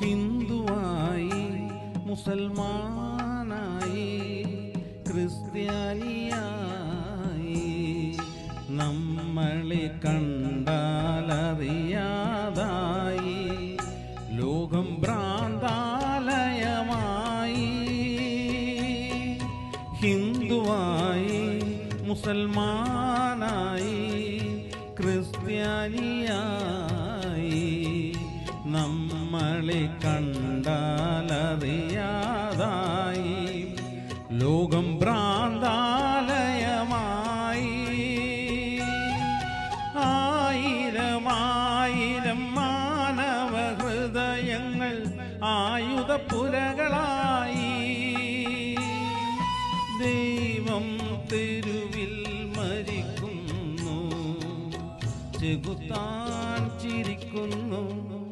ഹിന്ദുവായി മുസൽമാനായി ക്രിസ്ത്യാനിയായി. നമ്മളെ കണ്ടാലറിയാതായി. ലോകം ഭ്രാന്താലയമായി. ഹിന്ദുവായി മുസൽമാനായി ക്രിസ്ത്യാനിയായി. നമ്മളെ കണ്ടാലറിയാതായി. ലോകം ഭ്രാന്താലയമായി. ആയിരമായിരം മാനവ ഹൃദയങ്ങൾ ആയുധപ്പുരകളായി. ദൈവം തെരുവിൽ മരിക്കുന്നു. ചെകുത്താൻ ചിരിക്കുന്നു.